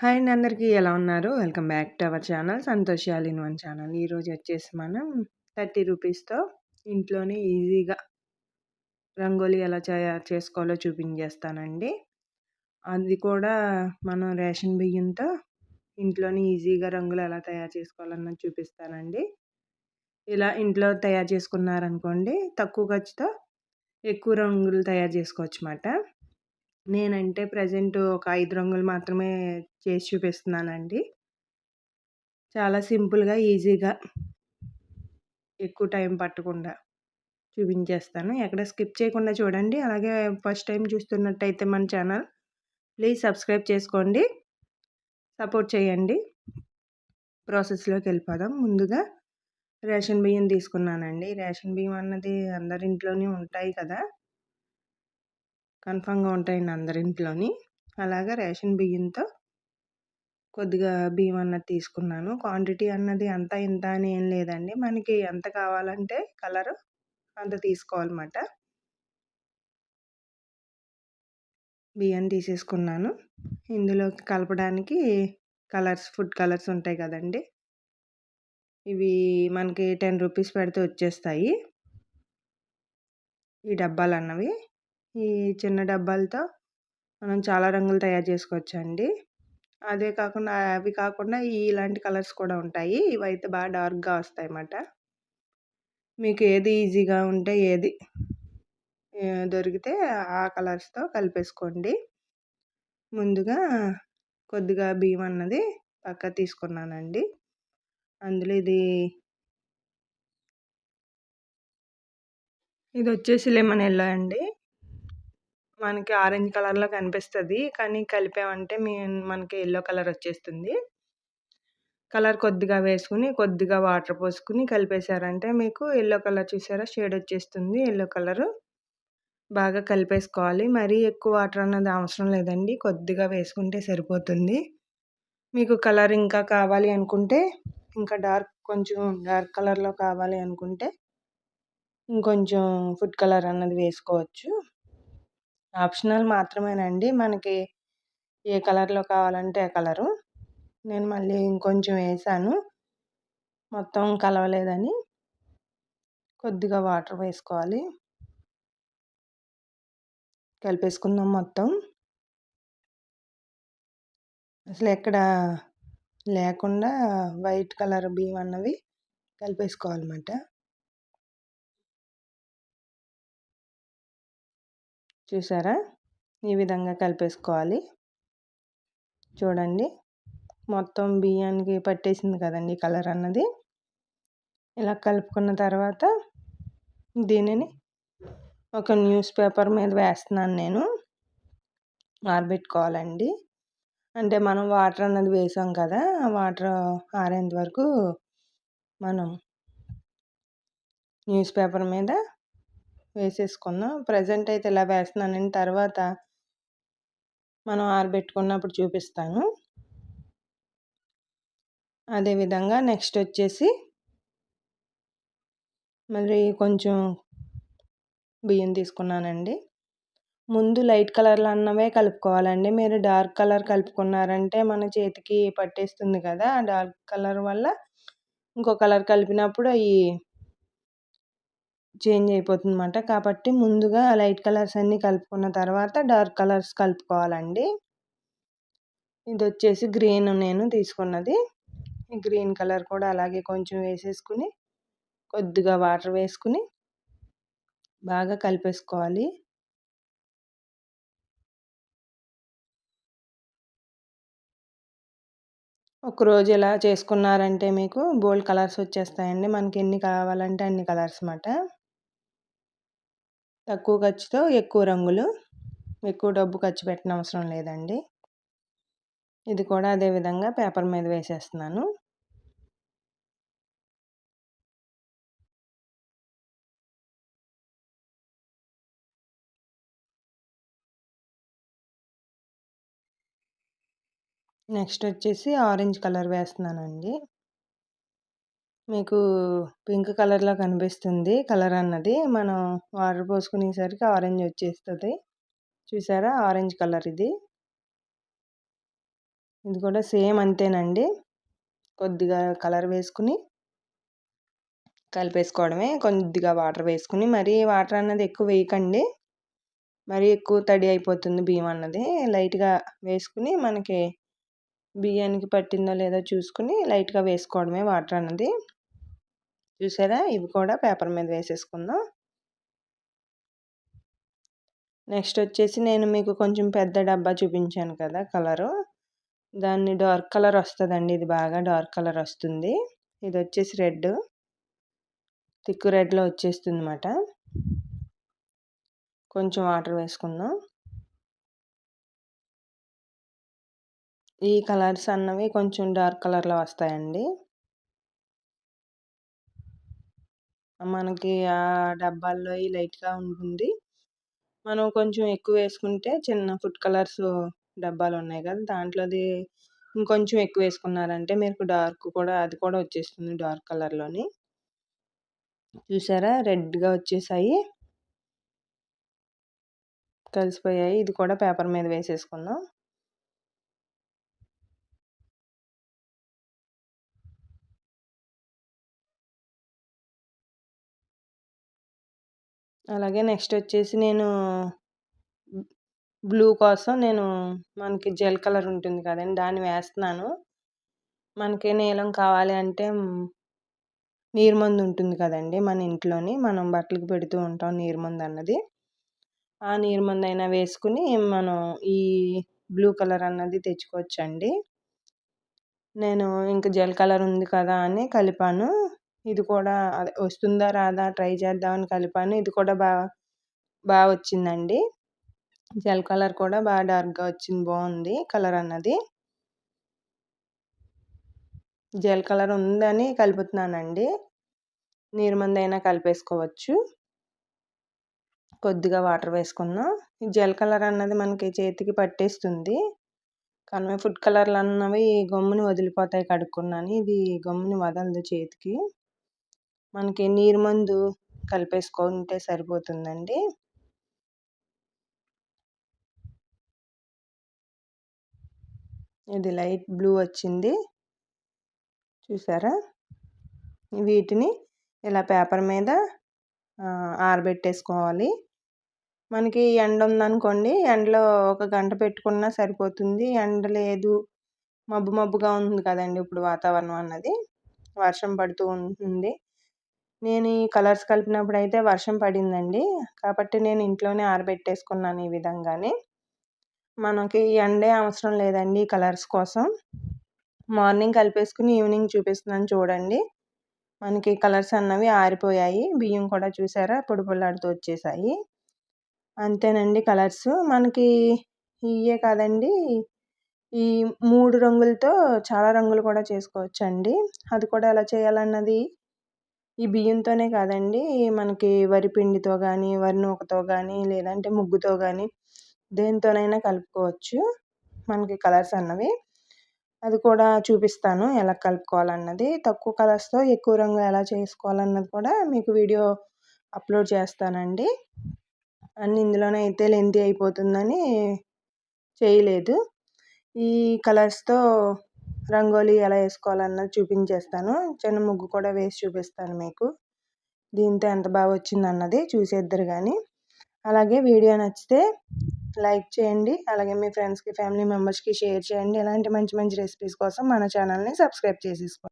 Hi అండి అందరికీ. ఎలా ఉన్నారు? Welcome back to our channel. Santosh in one channel. ఈరోజు వచ్చేసి మనం థర్టీ రూపీస్తో ఇంట్లోనే ఈజీగా రంగోలీ ఎలా తయారు చేసుకోవాలో చూపించేస్తానండి. అది కూడా మనం రేషన్ బియ్యంతో ఇంట్లోనే ఈజీగా రంగులు ఎలా తయారు చేసుకోవాలన్నది చూపిస్తానండి. ఇలా ఇంట్లో తయారు చేసుకున్నారనుకోండి తక్కువ ఖర్చుతో ఎక్కువ రంగులు తయారు చేసుకోవచ్చు అన్నమాట నేనంటే ప్రజెంట్ ఒక ఐదు రంగులు మాత్రమే చేసి చూపిస్తున్నానండి. చాలా సింపుల్గా ఈజీగా ఎక్కువ టైం పట్టకుండా చూపించేస్తాను. ఎక్కడ స్కిప్ చేయకుండా చూడండి. అలాగే ఫస్ట్ టైం చూస్తున్నట్టయితే మన ఛానల్ ప్లీజ్ సబ్స్క్రైబ్ చేసుకోండి. సపోర్ట్ చేయండి. ప్రాసెస్లోకి వెళ్ళిపోదాం. ముందుగా రేషన్ బియ్యం తీసుకున్నానండి. రేషన్ బియ్యం అన్నది అందరింట్లోనే ఉంటాయి కదా! కన్ఫామ్గా ఉంటాయండి అందరింట్లోని. అలాగా రేషన్ బియ్యంతో కొద్దిగా బియ్యం అన్నది తీసుకున్నాను. క్వాంటిటీ అన్నది అంత ఇంత అని ఏం లేదండి. మనకి ఎంత కావాలంటే కలరు అంత తీసుకోవాలన్నమాట. బియ్యం తీసేసుకున్నాను. ఇందులో కలపడానికి కలర్స్ ఫుడ్ కలర్స్ ఉంటాయి కదండి. ఇవి మనకి టెన్ రూపీస్ పెడితే వచ్చేస్తాయి. ఈ డబ్బాలు అన్నవి. ఈ చిన్న డబ్బాలతో మనం చాలా రంగులు తయారు చేసుకోవచ్చండి. అదే కాకుండా అవి కాకుండా ఇలాంటి కలర్స్ కూడా ఉంటాయి. ఇవైతే బాగా డార్క్గా వస్తాయి అన్నమాట మీకు ఏది ఈజీగా ఉంటే ఏది దొరికితే ఆ కలర్స్తో కలిపేసుకోండి. ముందుగా కొద్దిగా బియ్యం అన్నది పక్క తీసుకున్నానండి. అందులో ఇది ఇది వచ్చేసి లెమన్ ఎల్లో అండి. మనకి ఆరెంజ్ కలర్లో కనిపిస్తుంది. కానీ కలిపామంటే మీ మనకి ఎల్లో కలర్ వచ్చేస్తుంది. కలర్ కొద్దిగా వేసుకుని కొద్దిగా వాటర్ పోసుకుని కలిపేశారంటే మీకు ఎల్లో కలర్ చూసారా? షేడ్ వచ్చేస్తుంది. ఎల్లో కలరు బాగా కలిపేసుకోవాలి. మరీ ఎక్కువ వాటర్ అన్నది అవసరం లేదండి. కొద్దిగా వేసుకుంటే సరిపోతుంది. మీకు కలర్ ఇంకా కావాలి అనుకుంటే ఇంకా డార్క్ కొంచెం డార్క్ కలర్లో కావాలి అనుకుంటే ఇంకొంచెం ఫుడ్ కలర్ అన్నది వేసుకోవచ్చు. ఆప్షనల్ మాత్రమేనండి. మనకి ఏ కలర్లో కావాలంటే ఆ కలరు. నేను మళ్ళీ ఇంకొంచెం వేసాను. మొత్తం కలవలేదని కొద్దిగా వాటర్ వేసుకోవాలి. కలిపేసుకుందాం మొత్తం. అసలు ఎక్కడ లేకుండా వైట్ కలర్ బియ్యం అన్నవి కలిపేసుకోవాలన్నమాట. చూసారా? ఈ విధంగా కలిపేసుకోవాలి. చూడండి. మొత్తం బియ్యానికి పట్టేసింది కదండి కలర్ అన్నది. ఇలా కలుపుకున్న తర్వాత దీనిని ఒక న్యూస్ పేపర్ మీద వేస్తున్నాను నేను. ఆరబెట్టుకోవాలండి. అంటే మనం వాటర్ అన్నది వేసాం కదా ఆ వాటర్ ఆరేంత వరకు మనం న్యూస్ పేపర్ మీద వేసేసుకుందాం ప్రజెంట్ అయితే ఇలా వేస్తున్నానండి తర్వాత మనం ఆరబెట్టుకున్నప్పుడు చూపిస్తాను. అదేవిధంగా నెక్స్ట్ వచ్చేసి మరి కొంచెం బియ్యం తీసుకున్నానండి. ముందు లైట్ కలర్లు అన్నవే కలుపుకోవాలండి. మీరు డార్క్ కలర్ కలుపుకున్నారంటే మన చేతికి పట్టేస్తుంది కదా ఆ డార్క్ కలర్ వల్ల ఇంకో కలర్ కలిపినప్పుడు అవి చేంజ్ అయిపోతుంది అన్నమాట కాబట్టి ముందుగా లైట్ కలర్స్ అన్నీ కలుపుకున్న తర్వాత డార్క్ కలర్స్ కలుపుకోవాలండి. ఇది వచ్చేసి గ్రీన్ నేను తీసుకున్నది. గ్రీన్ కలర్ కూడా అలాగే కొంచెం వేసేసుకుని కొద్దిగా వాటర్ వేసుకుని బాగా కలిపేసుకోవాలి. ఒకరోజు ఇలా చేసుకున్నారంటే మీకు బోల్డ్ కలర్స్ వచ్చేస్తాయండి. మనకి ఎన్ని కావాలంటే అన్ని కలర్స్ అన్నమాట. తక్కువ ఖర్చుతో ఎక్కువ రంగులు ఎక్కువ డబ్బు ఖర్చు పెట్టిన అవసరం లేదండి. ఇది కూడా అదే విధంగా పేపర్ మీద వేసేస్తున్నాను. నెక్స్ట్ వచ్చేసి ఆరెంజ్ కలర్ వేస్తున్నానండి. మీకు పింక్ కలర్లో కనిపిస్తుంది కలర్ అన్నది. మనం వాటర్ పోసుకునేసరికి ఆరెంజ్ వచ్చేస్తుంది. చూసారా? ఆరెంజ్ కలర్ ఇది. ఇది కూడా సేమ్ అంతేనండి. కొద్దిగా కలర్ వేసుకుని కలిపేసుకోవడమే. కొద్దిగా వాటర్ వేసుకుని మరీ వాటర్ అన్నది ఎక్కువ వేయకండి. మరీ ఎక్కువ తడి అయిపోతుంది బియ్యం అన్నది. లైట్గా వేసుకుని మనకి బియ్యానికి పట్టిందో లేదో చూసుకుని లైట్గా వేసుకోవడమే వాటర్ అన్నది. చూసారా? ఇవి కూడా పేపర్ మీద వేసేసుకుందాం. నెక్స్ట్ వచ్చేసి నేను మీకు కొంచెం పెద్ద డబ్బా చూపించాను కదా కలరు. దాన్ని డార్క్ కలర్ వస్తుందండి. ఇది బాగా డార్క్ కలర్ వస్తుంది. ఇది వచ్చేసి రెడ్. తిక్కు రెడ్లో వచ్చేస్తుంది అన్నమాట కొంచెం వాటర్ వేసుకుందాం. ఈ కలర్స్ అన్నవి కొంచెం డార్క్ కలర్లో వస్తాయండి. మనకి ఆ డబ్బాల్లో లైట్గా ఉంటుంది. మనం కొంచెం ఎక్కువ వేసుకుంటే చిన్న ఫుడ్ కలర్స్ డబ్బాలు ఉన్నాయి కదా! దాంట్లోది ఇంకొంచెం ఎక్కువ వేసుకున్నారంటే మీకు డార్క్ కూడా అది కూడా వచ్చేస్తుంది డార్క్ కలర్లోని. చూసారా? రెడ్గా వచ్చేసాయి. కలిసిపోయాయి. ఇది కూడా పేపర్ మీద వేసేసుకుందాం. అలాగే నెక్స్ట్ వచ్చేసి నేను బ్లూ కోసం నేను మనకి జెల్ కలర్ ఉంటుంది కదండి దాన్ని వేస్తున్నాను. మనకి నీలం కావాలి అంటే నీరుమందు ఉంటుంది కదండి మన ఇంట్లోని మనం బట్టలకు పెడుతూ ఉంటాం నీరుమందు అన్నది. ఆ నీరుమందు అయినా వేసుకుని మనం ఈ బ్లూ కలర్ అన్నది తెచ్చుకోవచ్చండి. నేను ఇంక జెల్ కలర్ ఉంది కదా అని కలిపాను. ఇది కూడా వస్తుందా రాదా ట్రై చేద్దామని కలిపాను. ఇది కూడా బాగా బాగా వచ్చిందండి. జెల్ కలర్ కూడా బాగా డార్క్గా వచ్చింది. బాగుంది కలర్ అన్నది. జెల్ కలర్ ఉందని కలుపుతున్నానండి. నీరు మంది కలిపేసుకోవచ్చు. కొద్దిగా వాటర్ వేసుకుందాం ఈ జెల్ కలర్ అన్నది మనకి చేతికి పట్టేస్తుంది. కానీ ఫుడ్ కలర్లు అన్నవి గమ్ముని వదిలిపోతాయి కడుక్కున్నాను. ఇది గమ్ముని వదలదు చేతికి. మనకి నీరు మందు కలిపేసుకుంటే సరిపోతుందండి. ఇది లైట్ బ్లూ వచ్చింది. చూసారా? వీటిని ఇలా పేపర్ మీద ఆరబెట్టేసుకోవాలి. మనకి ఎండ ఉందనుకోండి ఎండలో ఒక గంట పెట్టుకున్నా సరిపోతుంది. ఎండ లేదు మబ్బు మబ్బుగా ఉంది కదండి ఇప్పుడు వాతావరణం అన్నది. వర్షం పడుతూ ఉంటుంది. నేను ఈ కలర్స్ కలిపినప్పుడు అయితే వర్షం పడిందండి. కాబట్టి నేను ఇంట్లోనే ఆరబెట్టేసుకున్నాను ఈ విధంగానే. మనకి ఎండే అవసరం లేదండి కలర్స్ కోసం. మార్నింగ్ కలిపేసుకుని ఈవినింగ్ చూపిస్తున్నాను చూడండి. మనకి కలర్స్ అన్నవి ఆరిపోయాయి. బియ్యం కూడా చూసారా? పొడి పొల్లాడుతూ వచ్చేసాయి. అంతేనండి కలర్స్. మనకి ఇవే కాదండి. ఈ మూడు రంగులతో చాలా రంగులు కూడా చేసుకోవచ్చండి. అది కూడా ఎలా చేయాలన్నది ఈ బియ్యంతోనే కాదండి మనకి వరి పిండితో కానీ వరి నూకతో కానీ లేదంటే ముగ్గుతో కానీ దేనితోనైనా కలుపుకోవచ్చు. మనకి కలర్స్ అన్నవి. అది కూడా చూపిస్తాను ఎలా కలుపుకోవాలన్నది. తక్కువ కలర్స్తో ఎక్కువ రంగు ఎలా చేసుకోవాలన్నది కూడా మీకు వీడియో అప్లోడ్ చేస్తానండి. అన్ని ఇందులోనే అయితే లెంతీ అయిపోతుందని చేయలేదు. ఈ కలర్స్తో రంగోలీ ఎలా వేసుకోవాలన్నది చూపించేస్తాను. చిన్న ముగ్గు కూడా వేసి చూపిస్తాను మీకు. దీంతో ఎంత బాగా వచ్చింది అన్నది చూసేద్దరు కానీ అలాగే వీడియో నచ్చితే లైక్ చేయండి. అలాగే మీ ఫ్రెండ్స్కి ఫ్యామిలీ మెంబర్స్కి షేర్ చేయండి. ఇలాంటి మంచి మంచి రెసిపీస్ కోసం మన ఛానల్ని సబ్స్క్రైబ్ చేసేసుకోండి.